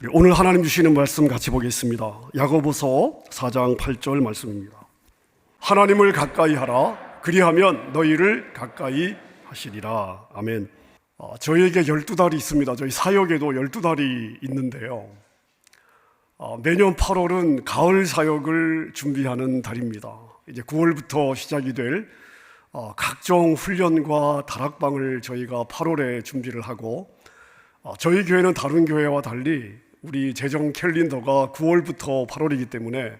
네, 오늘 하나님 주시는 말씀 같이 보겠습니다. 야고보서 4장 8절 말씀입니다. 하나님을 가까이 하라. 그리하면 너희를 가까이 하시리라. 아멘. 어, 저희에게 12달이 있습니다. 저희 사역에도 12달이 있는데요. 어, 매년 8월은 가을 사역을 준비하는 달입니다. 이제 9월부터 시작이 될 어, 각종 훈련과 다락방을 저희가 8월에 준비를 하고 어, 저희 교회는 다른 교회와 달리 우리 재정 캘린더가 9월부터 8월이기 때문에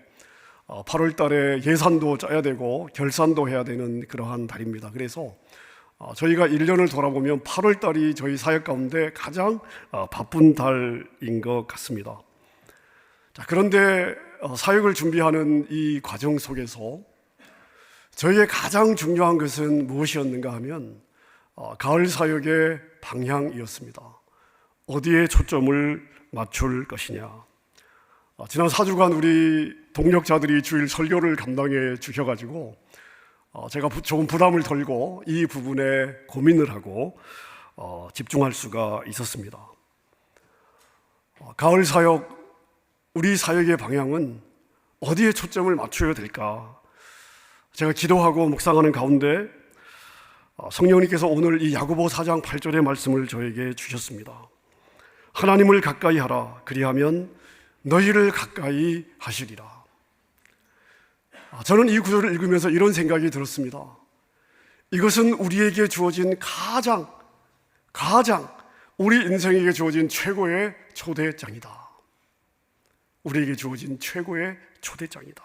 8월 달에 예산도 짜야 되고 결산도 해야 되는 그러한 달입니다. 그래서 어, 저희가 1년을 돌아보면 8월 달이 저희 사역 가운데 가장 어, 바쁜 달인 것 같습니다. 자, 그런데 어, 사역을 준비하는 이 과정 속에서 저희의 가장 중요한 것은 무엇이었는가 하면 가을 사역의 방향이었습니다. 어디에 초점을 맞출 것이냐. 지난 4주간 우리 동력자들이 주일 설교를 감당해 주셔가지고 제가 조금 부담을 덜고 이 부분에 고민을 하고 어, 집중할 수가 있었습니다. 어, 가을 사역, 우리 사역의 방향은 어디에 초점을 맞춰야 될까? 제가 기도하고 묵상하는 가운데 어, 성령님께서 오늘 이 야고보 4장 8절의 말씀을 저에게 주셨습니다. 하나님을 가까이 하라. 그리하면 너희를 가까이 하시리라. 저는 이 구절을 읽으면서 이런 생각이 들었습니다. 이것은 우리에게 주어진 가장, 가장 우리 인생에게 주어진 최고의 초대장이다. 우리에게 주어진 최고의 초대장이다.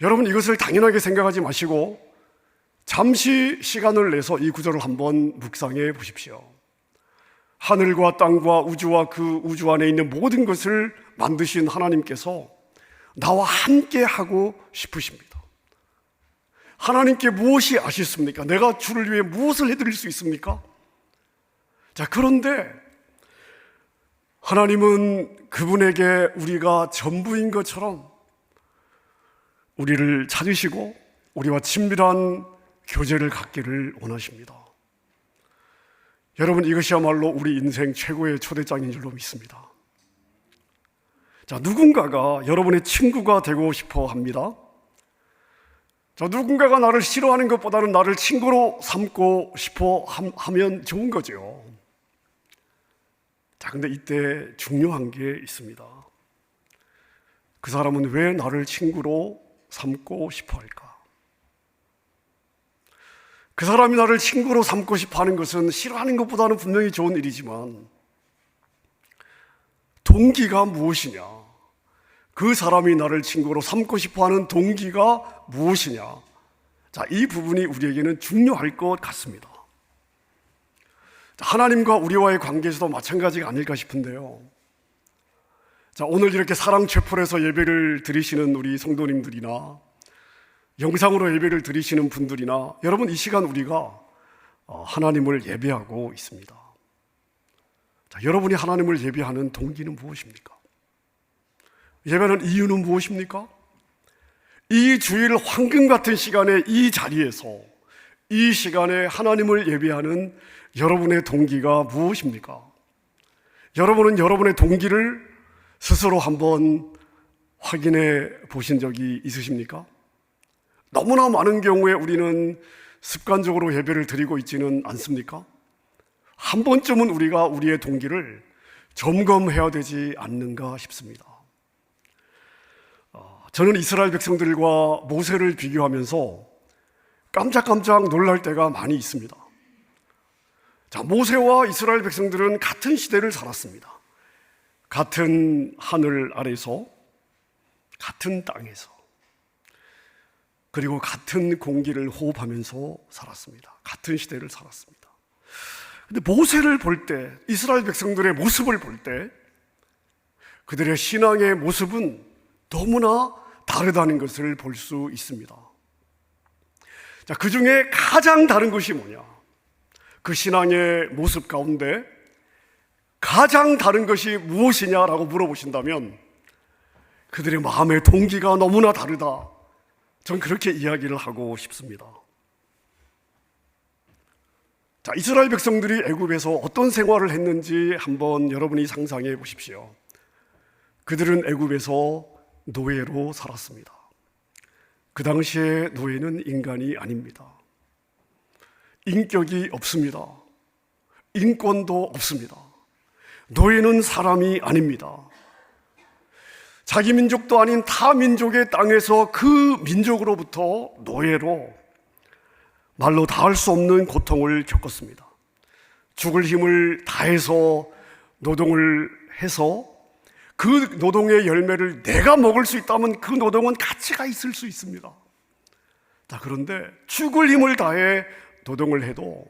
여러분 이것을 당연하게 생각하지 마시고 잠시 시간을 내서 이 구절을 한번 묵상해 보십시오. 하늘과 땅과 우주와 그 우주 안에 있는 모든 것을 만드신 하나님께서 나와 함께 하고 싶으십니다. 하나님께 무엇이 아쉽습니까? 내가 주를 위해 무엇을 해드릴 수 있습니까? 자, 그런데 하나님은 그분에게 우리가 전부인 것처럼 우리를 찾으시고 우리와 친밀한 교제를 갖기를 원하십니다. 여러분 이것이야말로 우리 인생 최고의 초대장인 줄로 믿습니다. 자, 누군가가 여러분의 친구가 되고 싶어 합니다. 자, 누군가가 나를 싫어하는 것보다는 나를 친구로 삼고 싶어 하면 좋은 거죠. 자, 근데 이때 중요한 게 있습니다. 그 사람은 왜 나를 친구로 삼고 싶어 할까? 그 사람이 나를 친구로 삼고 싶어 하는 것은 싫어하는 것보다는 분명히 좋은 일이지만 동기가 무엇이냐? 그 사람이 나를 친구로 삼고 싶어 하는 동기가 무엇이냐? 자, 이 부분이 우리에게는 중요할 것 같습니다. 하나님과 우리와의 관계에서도 마찬가지가 아닐까 싶은데요. 자, 오늘 이렇게 사랑 채플에서 예배를 드리시는 우리 성도님들이나 영상으로 예배를 드리시는 분들이나 여러분 이 시간 우리가 어, 하나님을 예배하고 있습니다. 자, 여러분이 하나님을 예배하는 동기는 무엇입니까? 예배하는 이유는 무엇입니까? 이 주일 황금 같은 시간에 이 자리에서 이 시간에 하나님을 예배하는 여러분의 동기가 무엇입니까? 여러분은 여러분의 동기를 스스로 한번 확인해 보신 적이 있으십니까? 너무나 많은 경우에 우리는 습관적으로 예배를 드리고 있지는 않습니까? 한 번쯤은 우리가 우리의 동기를 점검해야 되지 않는가 싶습니다. 어, 저는 이스라엘 백성들과 모세를 비교하면서 깜짝깜짝 놀랄 때가 많이 있습니다. 자, 모세와 이스라엘 백성들은 같은 시대를 살았습니다. 같은 하늘 아래서, 같은 땅에서. 그리고 같은 공기를 호흡하면서 살았습니다. 같은 시대를 살았습니다. 근데 모세를 볼 때, 이스라엘 백성들의 모습을 볼 때, 그들의 신앙의 모습은 너무나 다르다는 것을 볼 수 있습니다. 자, 그 중에 가장 다른 것이 뭐냐? 그 신앙의 모습 가운데 가장 다른 것이 무엇이냐라고 물어보신다면 그들의 마음의 동기가 너무나 다르다. 전 그렇게 이야기를 하고 싶습니다. 자, 이스라엘 백성들이 애굽에서 어떤 생활을 했는지 한번 여러분이 상상해 보십시오. 그들은 애굽에서 노예로 살았습니다. 그 당시에 노예는 인간이 아닙니다. 인격이 없습니다. 인권도 없습니다. 노예는 사람이 아닙니다. 자기 민족도 아닌 타 민족의 땅에서 그 민족으로부터 노예로 말로 닿을 수 없는 고통을 겪었습니다. 죽을 힘을 다해서 노동을 해서 그 노동의 열매를 내가 먹을 수 있다면 그 노동은 가치가 있을 수 있습니다. 자, 그런데 죽을 힘을 다해 노동을 해도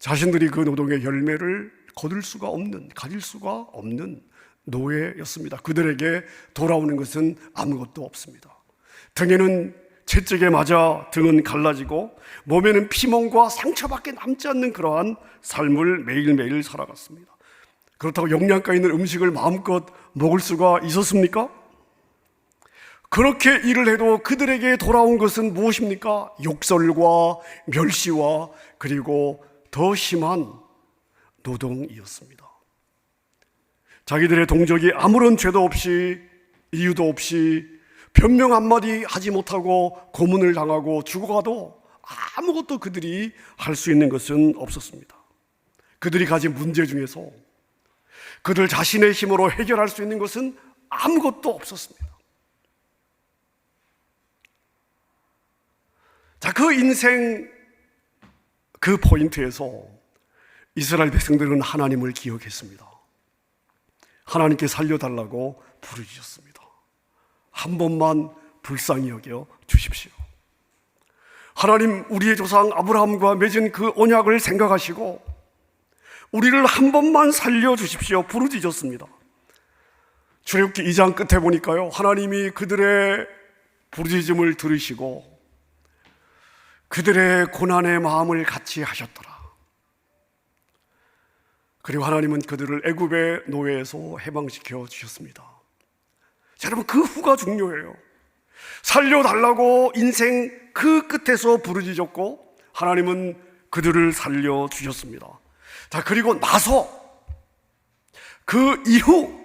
자신들이 그 노동의 열매를 거둘 수가 없는, 가질 수가 없는 노예였습니다. 그들에게 돌아오는 것은 아무것도 없습니다. 등에는 채찍에 맞아 등은 갈라지고 몸에는 피멍과 상처밖에 남지 않는 그러한 삶을 매일매일 살아갔습니다. 그렇다고 영양가 있는 음식을 마음껏 먹을 수가 있었습니까? 그렇게 일을 해도 그들에게 돌아온 것은 무엇입니까? 욕설과 멸시와 그리고 더 심한 노동이었습니다. 자기들의 동족이 아무런 죄도 없이 이유도 없이 변명 한마디 하지 못하고 고문을 당하고 죽어가도 아무것도 그들이 할 수 있는 것은 없었습니다. 그들이 가진 문제 중에서 그들 자신의 힘으로 해결할 수 있는 것은 아무것도 없었습니다. 자, 그 인생 그 포인트에서 이스라엘 백성들은 하나님을 기억했습니다. 하나님께 살려달라고 부르짖었습니다. 한 번만 불쌍히 여겨 주십시오. 하나님, 우리의 조상 아브라함과 맺은 그 언약을 생각하시고 우리를 한 번만 살려 주십시오. 부르짖었습니다. 출애굽기 2장 끝에 보니까요. 하나님이 그들의 부르짖음을 들으시고 그들의 고난의 마음을 같이 하셨더라. 그리고 하나님은 그들을 애굽의 노예에서 해방시켜 주셨습니다. 자, 여러분 그 후가 중요해요. 살려달라고 인생 그 끝에서 부르짖었고 하나님은 그들을 살려 주셨습니다. 자, 그리고 나서 그 이후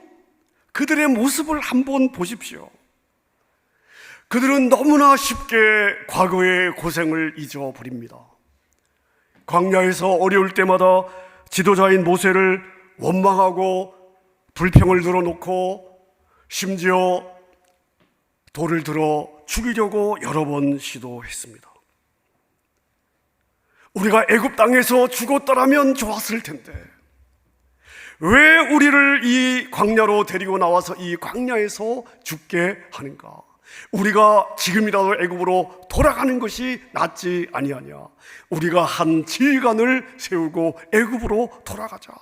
그들의 모습을 한번 보십시오. 그들은 너무나 쉽게 과거의 고생을 잊어버립니다. 광야에서 어려울 때마다 지도자인 모세를 원망하고 불평을 들어놓고 심지어 돌을 들어 죽이려고 여러 번 시도했습니다. 우리가 애굽 땅에서 죽었더라면 좋았을 텐데 왜 우리를 이 광야로 데리고 나와서 이 광야에서 죽게 하는가? 우리가 지금이라도 애굽으로 돌아가는 것이 낫지 아니하냐? 우리가 한 지휘관을 세우고 애굽으로 돌아가자.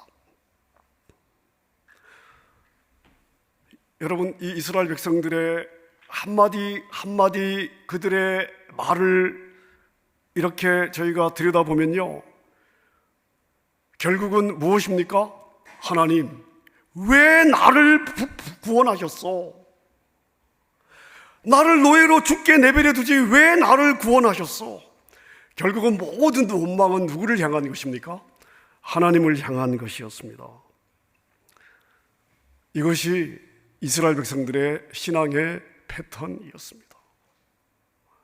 여러분 이 이스라엘 백성들의 한마디 한마디 그들의 말을 이렇게 저희가 들여다보면요. 결국은 무엇입니까? 하나님, 왜 나를 부- 부- 구원하셨어? 나를 노예로 죽게 내버려 두지 왜 나를 구원하셨어? 결국은 모든 원망은 누구를 향한 것입니까? 하나님을 향한 것이었습니다. 이것이 이스라엘 백성들의 신앙의 패턴이었습니다.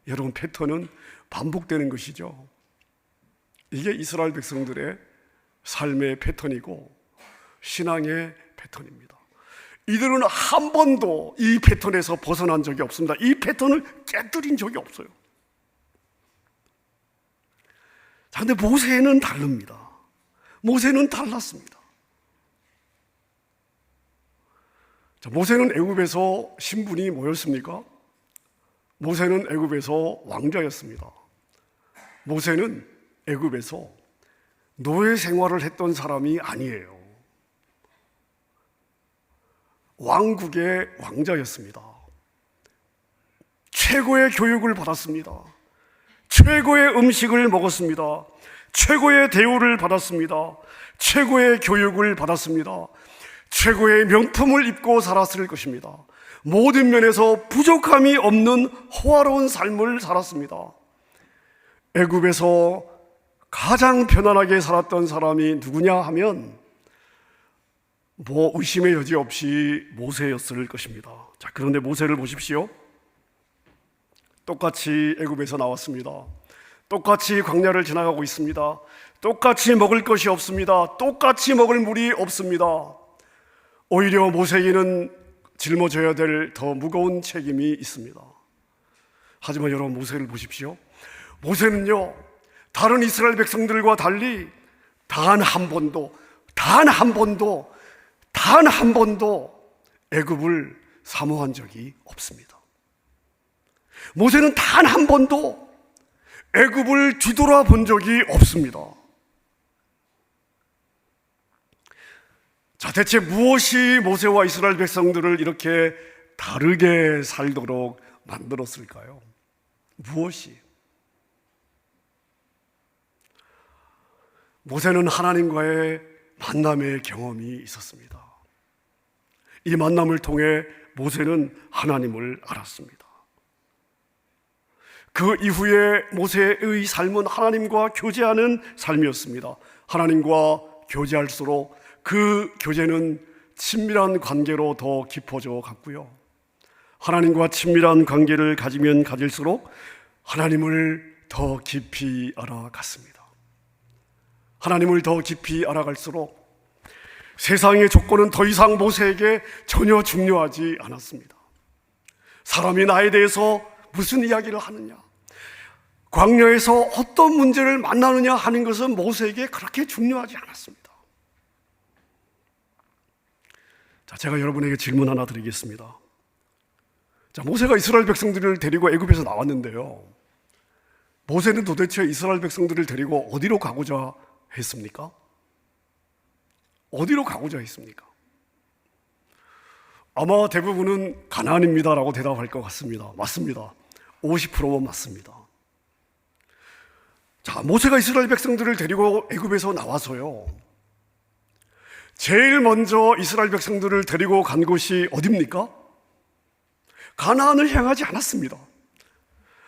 여러분, 패턴은 반복되는 것이죠. 이게 이스라엘 백성들의 삶의 패턴이고 신앙의 패턴입니다. 이들은 한 번도 이 패턴에서 벗어난 적이 없습니다. 이 패턴을 깨뜨린 적이 없어요. 자, 근데 모세는 다릅니다. 모세는 달랐습니다. 자, 모세는 애굽에서 신분이 뭐였습니까? 모세는 애굽에서 왕자였습니다. 모세는 애굽에서 노예 생활을 했던 사람이 아니에요. 왕국의 왕자였습니다. 최고의 교육을 받았습니다. 최고의 음식을 먹었습니다. 최고의 대우를 받았습니다. 최고의 교육을 받았습니다. 최고의 명품을 입고 살았을 것입니다. 모든 면에서 부족함이 없는 호화로운 삶을 살았습니다. 애굽에서 가장 편안하게 살았던 사람이 누구냐 하면 뭐 의심의 여지 없이 모세였을 것입니다. 자, 그런데 모세를 보십시오. 똑같이 애굽에서 나왔습니다. 똑같이 광야를 지나가고 있습니다. 똑같이 먹을 것이 없습니다. 똑같이 먹을 물이 없습니다. 오히려 모세에게는 짊어져야 될 더 무거운 책임이 있습니다. 하지만 여러분 모세를 보십시오. 모세는요, 다른 이스라엘 백성들과 달리 단 한 번도, 단 한 번도, 단 한 번도 애굽을 사모한 적이 없습니다. 모세는 단 한 번도 애굽을 뒤돌아 본 적이 없습니다. 자, 대체 무엇이 모세와 이스라엘 백성들을 이렇게 다르게 살도록 만들었을까요? 무엇이? 모세는 하나님과의 만남의 경험이 있었습니다. 이 만남을 통해 모세는 하나님을 알았습니다. 그 이후에 모세의 삶은 하나님과 교제하는 삶이었습니다. 하나님과 교제할수록 그 교제는 친밀한 관계로 더 깊어져 갔고요. 하나님과 친밀한 관계를 가지면 가질수록 하나님을 더 깊이 알아갔습니다. 하나님을 더 깊이 알아갈수록 세상의 조건은 더 이상 모세에게 전혀 중요하지 않았습니다. 사람이 나에 대해서 무슨 이야기를 하느냐, 광야에서 어떤 문제를 만나느냐 하는 것은 모세에게 그렇게 중요하지 않았습니다. 자, 제가 여러분에게 질문 하나 드리겠습니다. 자, 모세가 이스라엘 백성들을 데리고 애굽에서 나왔는데요. 모세는 도대체 이스라엘 백성들을 데리고 어디로 가고자 했습니까? 어디로 가고자 했습니까? 아마 대부분은 가나안입니다라고 대답할 것 같습니다. 맞습니다. 50%만 맞습니다. 자, 모세가 이스라엘 백성들을 데리고 애굽에서 나와서요. 제일 먼저 이스라엘 백성들을 데리고 간 곳이 어디입니까? 가나안을 향하지 않았습니다.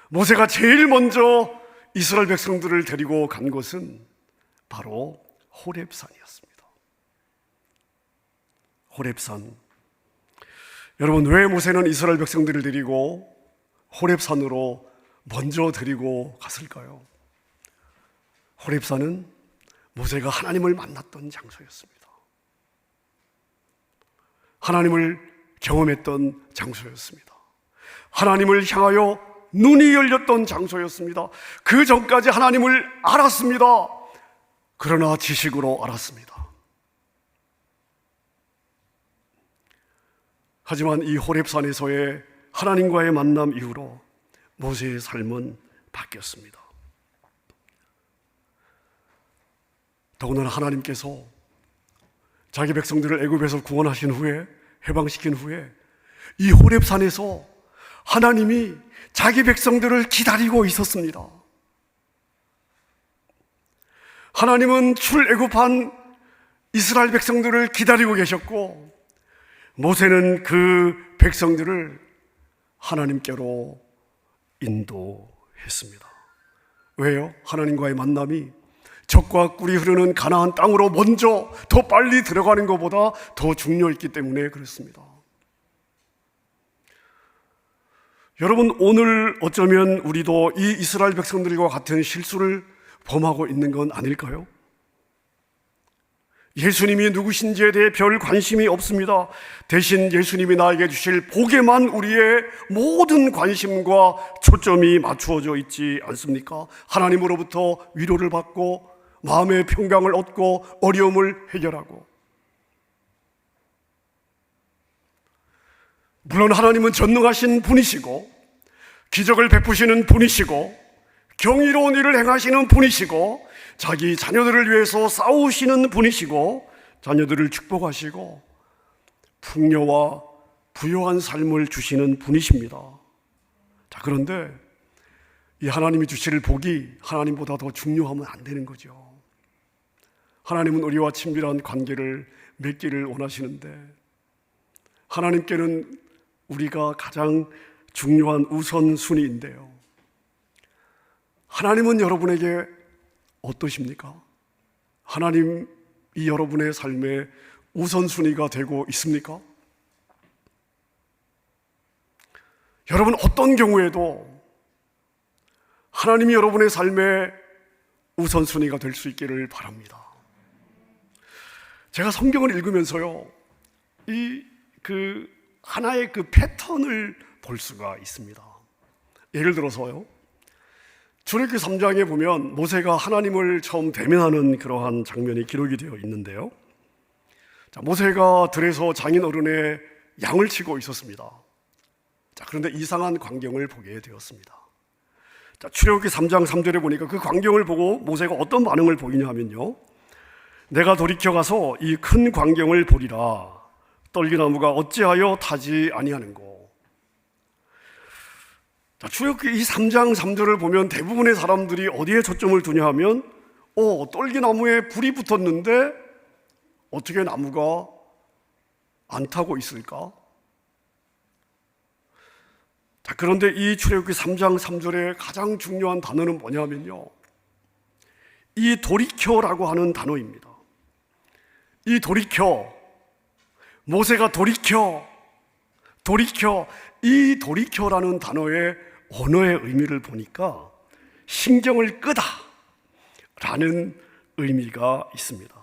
모세가 제일 먼저 이스라엘 백성들을 데리고 간 곳은 바로 호렙산이었습니다. 호렙산. 여러분, 왜 모세는 이스라엘 백성들을 데리고 호렙산으로 먼저 데리고 갔을까요? 호렙산은 모세가 하나님을 만났던 장소였습니다. 하나님을 경험했던 장소였습니다. 하나님을 향하여 눈이 열렸던 장소였습니다. 그 전까지 하나님을 알았습니다. 그러나 지식으로 알았습니다. 하지만 이 호렙산에서의 하나님과의 만남 이후로 모세의 삶은 바뀌었습니다. 더군다나 하나님께서 자기 백성들을 애굽에서 구원하신 후에 해방시킨 후에 이 호렙산에서 하나님이 자기 백성들을 기다리고 있었습니다. 하나님은 출애굽한 이스라엘 백성들을 기다리고 계셨고 모세는 그 백성들을 하나님께로 인도했습니다. 왜요? 하나님과의 만남이 적과 꿀이 흐르는 가나안 땅으로 먼저 더 빨리 들어가는 것보다 더 중요했기 때문에 그렇습니다. 여러분 오늘 어쩌면 우리도 이 이스라엘 백성들과 같은 실수를 범하고 있는 건 아닐까요? 예수님이 누구신지에 대해 별 관심이 없습니다. 대신 예수님이 나에게 주실 복에만 우리의 모든 관심과 초점이 맞추어져 있지 않습니까? 하나님으로부터 위로를 받고 마음의 평강을 얻고 어려움을 해결하고 물론 하나님은 전능하신 분이시고 기적을 베푸시는 분이시고 경이로운 일을 행하시는 분이시고 자기 자녀들을 위해서 싸우시는 분이시고 자녀들을 축복하시고 풍요와 부요한 삶을 주시는 분이십니다. 자, 그런데 이 하나님이 주실 복이 하나님보다 더 중요하면 안 되는 거죠. 하나님은 우리와 친밀한 관계를 맺기를 원하시는데 하나님께는 우리가 가장 중요한 우선순위인데요. 하나님은 여러분에게 어떠십니까? 하나님 이 여러분의 삶의 우선순위가 되고 있습니까? 여러분 어떤 경우에도 하나님이 여러분의 삶의 우선순위가 될 수 있기를 바랍니다. 제가 성경을 읽으면서요, 이 그 하나의 그 패턴을 볼 수가 있습니다. 예를 들어서요, 출애굽기 3장에 보면 모세가 하나님을 처음 대면하는 그러한 장면이 기록이 되어 있는데요. 자, 모세가 들에서 장인 어른의 양을 치고 있었습니다. 자, 그런데 이상한 광경을 보게 되었습니다. 자, 출애굽기 3장 3절에 보니까 그 광경을 보고 모세가 어떤 반응을 보이냐 하면요. 내가 돌이켜 가서 이 큰 광경을 보리라. 떨기나무가 어찌하여 타지 아니하는고. 자, 출애굽기 이 3장 3절을 보면 대부분의 사람들이 어디에 초점을 두냐 하면 어, 떨기나무에 불이 붙었는데 어떻게 나무가 안 타고 있을까? 자, 그런데 이 출애굽기 3장 3절의 가장 중요한 단어는 뭐냐면요. 이 돌이켜라고 하는 단어입니다. 이 돌이켜 모세가 돌이켜 돌이켜 이 돌이켜라는 단어의 언어의 의미를 보니까 신경을 끄다 라는 의미가 있습니다.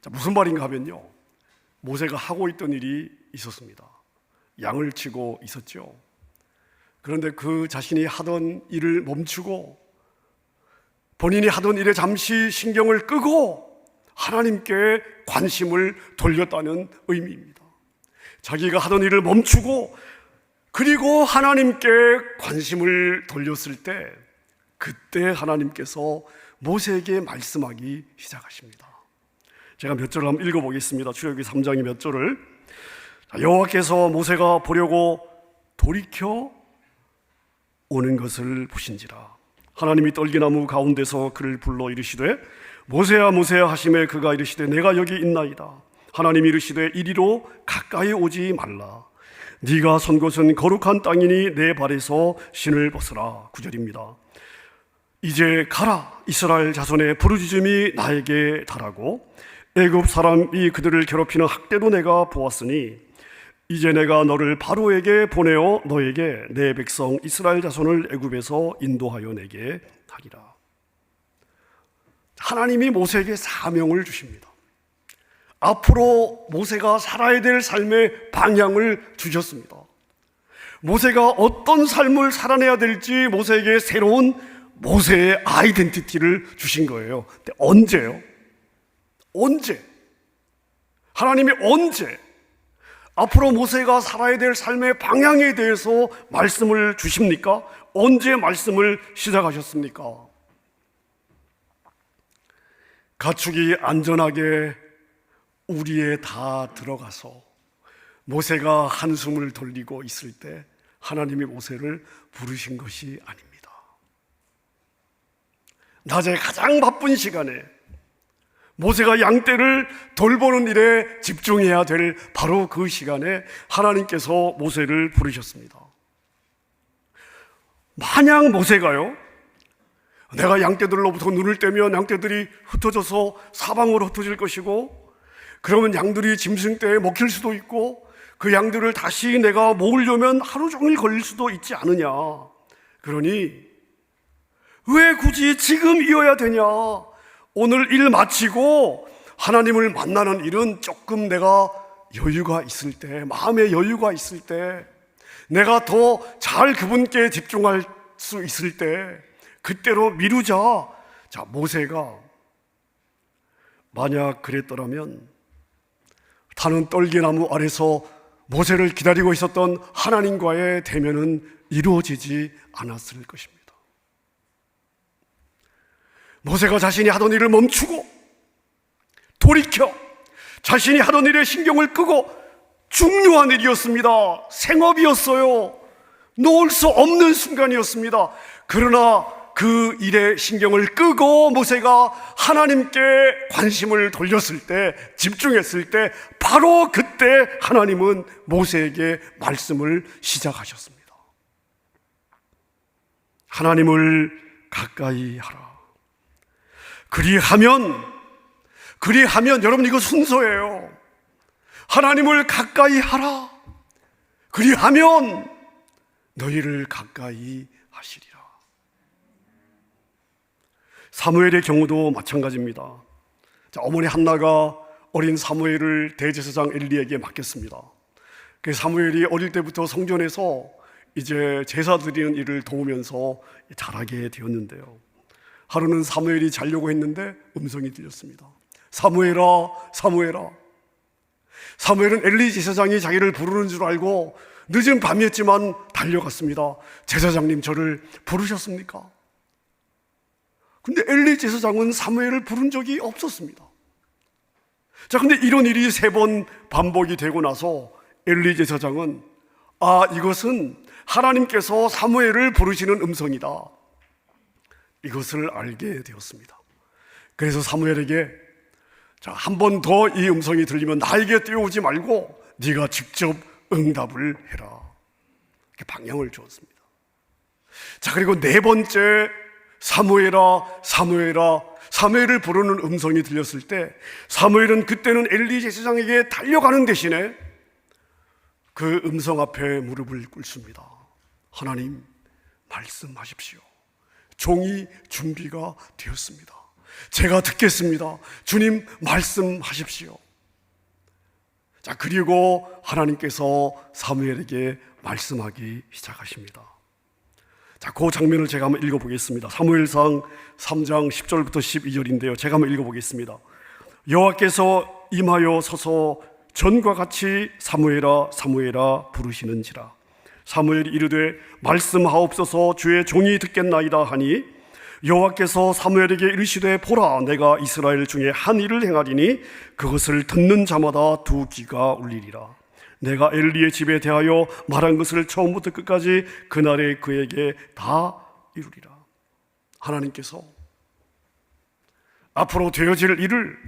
자, 무슨 말인가 하면요. 모세가 하고 있던 일이 있었습니다. 양을 치고 있었죠. 그런데 그 자신이 하던 일을 멈추고 본인이 하던 일에 잠시 신경을 끄고 하나님께 관심을 돌렸다는 의미입니다. 자기가 하던 일을 멈추고 그리고 하나님께 관심을 돌렸을 때 그때 하나님께서 모세에게 말씀하기 시작하십니다. 제가 몇 절을 한번 읽어보겠습니다. 출애굽기 3장의 몇 절을 여호와께서 모세가 보려고 돌이켜 오는 것을 보신지라 하나님이 떨기나무 가운데서 그를 불러 이르시되 모세야 모세야 하심에 그가 이르시되 내가 여기 있나이다 하나님이 이르시되 이리로 가까이 오지 말라 네가 선 곳은 거룩한 땅이니 내 발에서 신을 벗으라 구절입니다 이제 가라 이스라엘 자손의 부르짖음이 나에게 달하고 애굽 사람이 그들을 괴롭히는 학대도 내가 보았으니 이제 내가 너를 바로에게 보내어 너에게 내 백성 이스라엘 자손을 애굽에서 인도하여 내게 하리라. 하나님이 모세에게 사명을 주십니다. 앞으로 모세가 살아야 될 삶의 방향을 주셨습니다. 모세가 어떤 삶을 살아내야 될지 모세에게 새로운 모세의 아이덴티티를 주신 거예요. 근데 언제요? 언제? 하나님이 언제? 앞으로 모세가 살아야 될 삶의 방향에 대해서 말씀을 주십니까? 언제 말씀을 시작하셨습니까? 가축이 안전하게 우리에 다 들어가서 모세가 한숨을 돌리고 있을 때 하나님이 모세를 부르신 것이 아닙니다. 낮에 가장 바쁜 시간에 모세가 양떼를 돌보는 일에 집중해야 될 바로 그 시간에 하나님께서 모세를 부르셨습니다. 만약 모세가요, 내가 양떼들로부터 눈을 떼면 양떼들이 흩어져서 사방으로 흩어질 것이고, 그러면 양들이 짐승 떼에 먹힐 수도 있고, 그 양들을 다시 내가 모으려면 하루 종일 걸릴 수도 있지 않으냐. 그러니, 왜 굳이 지금 이어야 되냐? 오늘 일 마치고 하나님을 만나는 일은 조금 내가 여유가 있을 때, 마음의 여유가 있을 때, 내가 더 잘 그분께 집중할 수 있을 때, 그때로 미루자. 자, 모세가 만약 그랬더라면 타는 떨기나무 아래서 모세를 기다리고 있었던 하나님과의 대면은 이루어지지 않았을 것입니다. 모세가 자신이 하던 일을 멈추고 돌이켜 자신이 하던 일에 신경을 끄고 중요한 일이었습니다. 생업이었어요. 놓을 수 없는 순간이었습니다. 그러나 그 일에 신경을 끄고 모세가 하나님께 관심을 돌렸을 때, 집중했을 때, 바로 그때 하나님은 모세에게 말씀을 시작하셨습니다. 하나님을 가까이 하라. 그리하면, 그리하면, 여러분 이거 순서예요. 하나님을 가까이 하라. 그리하면 너희를 가까이 하시리라. 사무엘의 경우도 마찬가지입니다. 자, 어머니 한나가 어린 사무엘을 대제사장 엘리에게 맡겼습니다. 그 사무엘이 어릴 때부터 성전에서 이제 제사 드리는 일을 도우면서 자라게 되었는데요. 하루는 사무엘이 자려고 했는데 음성이 들렸습니다. 사무엘아, 사무엘아. 사무엘은 엘리 제사장이 자기를 부르는 줄 알고 늦은 밤이었지만 달려갔습니다. 제사장님 저를 부르셨습니까? 근데 엘리 제사장은 사무엘을 부른 적이 없었습니다. 자, 근데 이런 일이 세 번 반복이 되고 나서 엘리 제사장은 아, 이것은 하나님께서 사무엘을 부르시는 음성이다. 이것을 알게 되었습니다. 그래서 사무엘에게 자, 한 번 더 이 음성이 들리면 나에게 뛰어오지 말고 네가 직접 응답을 해라. 이렇게 방향을 주었습니다. 자, 그리고 네 번째 사무엘아, 사무엘아, 사무엘을 부르는 음성이 들렸을 때 사무엘은 그때는 엘리 제사장에게 달려가는 대신에 그 음성 앞에 무릎을 꿇습니다. 하나님, 말씀하십시오. 종이 준비가 되었습니다. 제가 듣겠습니다. 주님, 말씀하십시오. 자, 그리고 하나님께서 사무엘에게 말씀하기 시작하십니다. 자, 그 장면을 제가 한번 읽어보겠습니다. 사무엘상 3장 10절부터 12절인데요. 제가 한번 읽어보겠습니다. 여호와께서 임하여 서서 전과 같이 사무엘아 사무엘아 부르시는지라. 사무엘이 이르되 말씀하옵소서 주의 종이 듣겠나이다 하니 여호와께서 사무엘에게 이르시되 보라 내가 이스라엘 중에 한 일을 행하리니 그것을 듣는 자마다 두 귀가 울리리라. 내가 엘리의 집에 대하여 말한 것을 처음부터 끝까지 그날에 그에게 다 이루리라. 하나님께서 앞으로 되어질 일을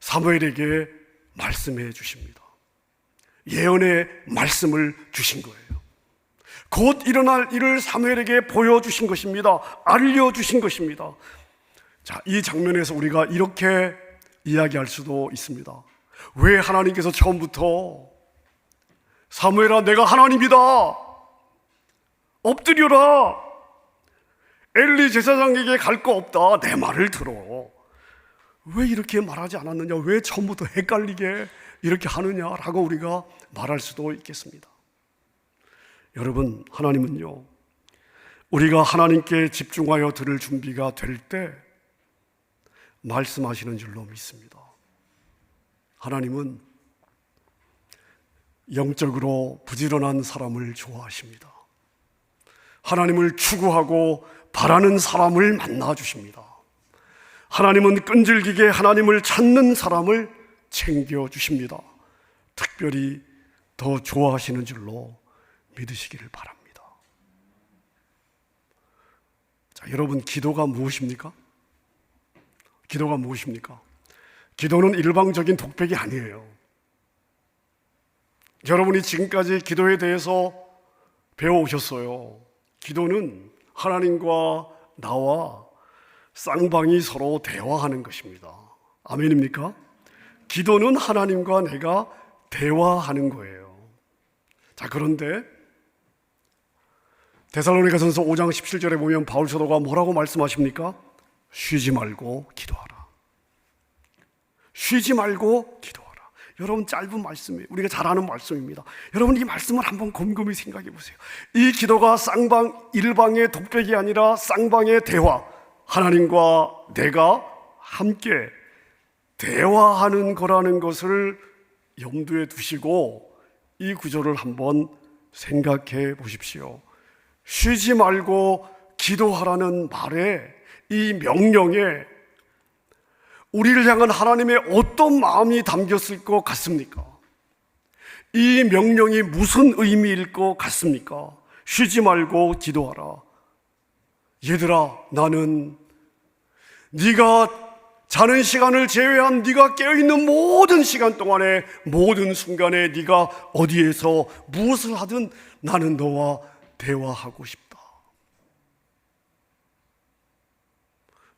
사무엘에게 말씀해 주십니다. 예언의 말씀을 주신 거예요. 곧 일어날 일을 사무엘에게 보여주신 것입니다. 알려주신 것입니다. 자, 이 장면에서 우리가 이렇게 이야기할 수도 있습니다. 왜 하나님께서 처음부터 사무엘아 내가 하나님이다. 엎드려라. 엘리 제사장에게 갈 거 없다. 내 말을 들어. 왜 이렇게 말하지 않았느냐? 왜 처음부터 헷갈리게 이렇게 하느냐라고 우리가 말할 수도 있겠습니다. 여러분 하나님은요 우리가 하나님께 집중하여 들을 준비가 될 때 말씀하시는 줄로 믿습니다 하나님은 영적으로 부지런한 사람을 좋아하십니다. 하나님을 추구하고 바라는 사람을 만나 주십니다. 하나님은 끈질기게 하나님을 찾는 사람을 챙겨 주십니다. 특별히 더 좋아하시는 줄로 믿으시기를 바랍니다. 자, 여러분, 기도가 무엇입니까? 기도가 무엇입니까? 기도는 일방적인 독백이 아니에요. 여러분이 지금까지 기도에 대해서 배워오셨어요. 기도는 하나님과 나와 쌍방이 서로 대화하는 것입니다. 아멘입니까? 기도는 하나님과 내가 대화하는 거예요. 자, 그런데 데살로니가전서 5장 17절에 보면 바울 사도가 뭐라고 말씀하십니까? 쉬지 말고 기도하라. 쉬지 말고 기도하라. 여러분 짧은 말씀이에요. 우리가 잘 아는 말씀입니다. 여러분 이 말씀을 한번 곰곰이 생각해 보세요. 이 기도가 쌍방 일방의 독백이 아니라 쌍방의 대화. 하나님과 내가 함께 대화하는 거라는 것을 염두에 두시고 이 구조를 한번 생각해 보십시오. 쉬지 말고 기도하라는 말에 이 명령에 우리를 향한 하나님의 어떤 마음이 담겼을 것 같습니까? 이 명령이 무슨 의미일 것 같습니까? 쉬지 말고 기도하라. 얘들아, 나는 네가 자는 시간을 제외한 네가 깨어 있는 모든 시간 동안에 모든 순간에 네가 어디에서 무엇을 하든 나는 너와 대화하고 싶다.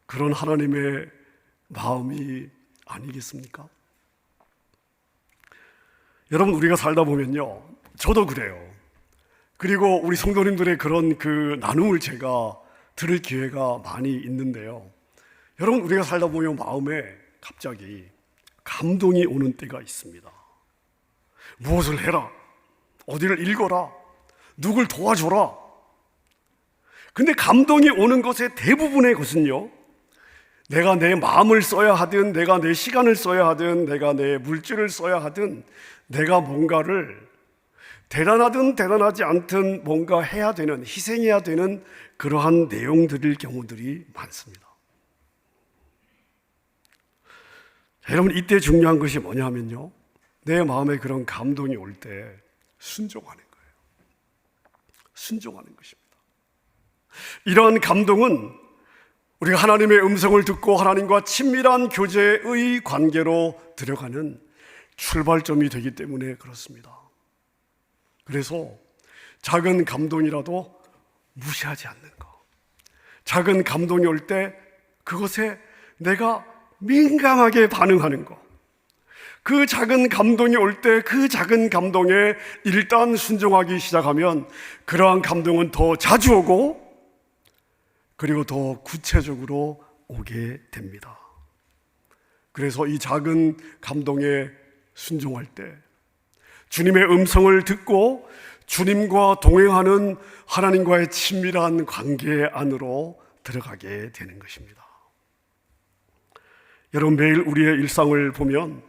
그런 하나님의 마음이 아니겠습니까? 여러분 우리가 살다 보면요. 저도 그래요. 그리고 우리 성도님들의 그런 그 나눔을 제가 들을 기회가 많이 있는데요. 여러분 우리가 살다 보면 마음에 갑자기 감동이 오는 때가 있습니다. 무엇을 해라. 어디를 읽어라. 누굴 도와줘라. 근데 감동이 오는 것의 대부분의 것은요. 내가 내 마음을 써야 하든, 내가 내 시간을 써야 하든, 내가 내 물질을 써야 하든, 내가 뭔가를 대단하든 대단하지 않든 뭔가 해야 되는, 희생해야 되는 그러한 내용들일 경우들이 많습니다. 자, 여러분, 이때 중요한 것이 뭐냐면요. 내 마음에 그런 감동이 올 때 순종하는 거예요. 순종하는 것입니다. 이러한 감동은 우리가 하나님의 음성을 듣고 하나님과 친밀한 교제의 관계로 들어가는 출발점이 되기 때문에 그렇습니다. 그래서 작은 감동이라도 무시하지 않는 것. 작은 감동이 올 때 그것에 내가 민감하게 반응하는 것. 그 작은 감동이 올 때 그 작은 감동에 일단 순종하기 시작하면 그러한 감동은 더 자주 오고 그리고 더 구체적으로 오게 됩니다. 그래서 이 작은 감동에 순종할 때 주님의 음성을 듣고 주님과 동행하는 하나님과의 친밀한 관계 안으로 들어가게 되는 것입니다. 여러분 매일 우리의 일상을 보면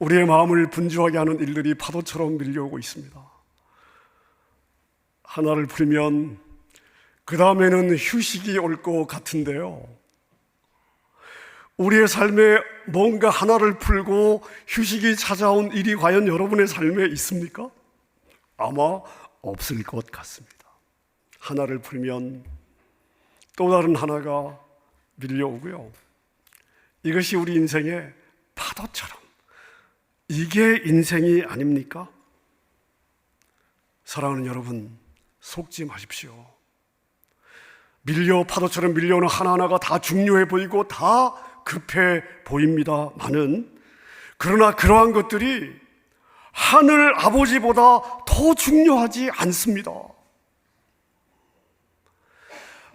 우리의 마음을 분주하게 하는 일들이 파도처럼 밀려오고 있습니다. 하나를 풀면 그 다음에는 휴식이 올 것 같은데요. 우리의 삶에 뭔가 하나를 풀고 휴식이 찾아온 일이 과연 여러분의 삶에 있습니까? 아마 없을 것 같습니다. 하나를 풀면 또 다른 하나가 밀려오고요. 이것이 우리 인생의 파도처럼 이게 인생이 아닙니까? 사랑하는 여러분, 속지 마십시오. 밀려 파도처럼 밀려오는 하나하나가 다 중요해 보이고 다 급해 보입니다만은 그러나 그러한 것들이 하늘 아버지보다 더 중요하지 않습니다.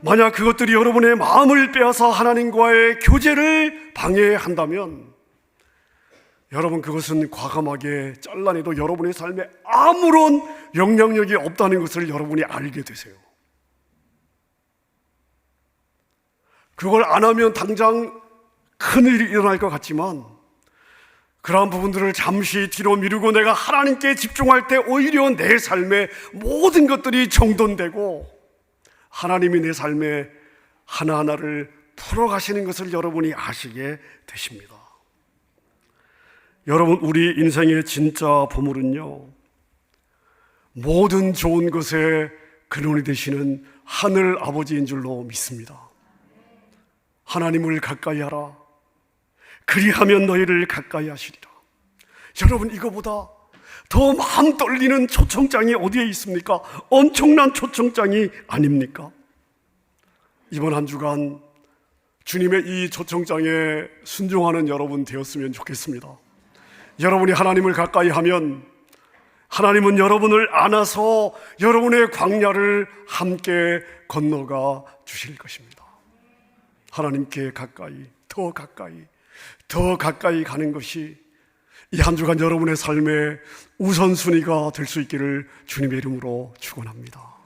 만약 그것들이 여러분의 마음을 빼앗아 하나님과의 교제를 방해한다면 여러분 그것은 과감하게 잘라내도 여러분의 삶에 아무런 영향력이 없다는 것을 여러분이 알게 되세요. 그걸 안 하면 당장 큰일이 일어날 것 같지만 그러한 부분들을 잠시 뒤로 미루고 내가 하나님께 집중할 때 오히려 내 삶의 모든 것들이 정돈되고 하나님이 내 삶에 하나하나를 풀어가시는 것을 여러분이 아시게 되십니다. 여러분, 우리 인생의 진짜 보물은요, 모든 좋은 것의 근원이 되시는 하늘 아버지인 줄로 믿습니다. 하나님을 가까이 하라. 그리하면 너희를 가까이 하시리라. 여러분, 이거보다 더 마음 떨리는 초청장이 어디에 있습니까? 엄청난 초청장이 아닙니까? 이번 한 주간 주님의 이 초청장에 순종하는 여러분 되었으면 좋겠습니다. 여러분이 하나님을 가까이 하면 하나님은 여러분을 안아서 여러분의 광야를 함께 건너가 주실 것입니다. 하나님께 가까이, 더 가까이, 더 가까이 가는 것이 이 한 주간 여러분의 삶의 우선순위가 될 수 있기를 주님의 이름으로 축원합니다.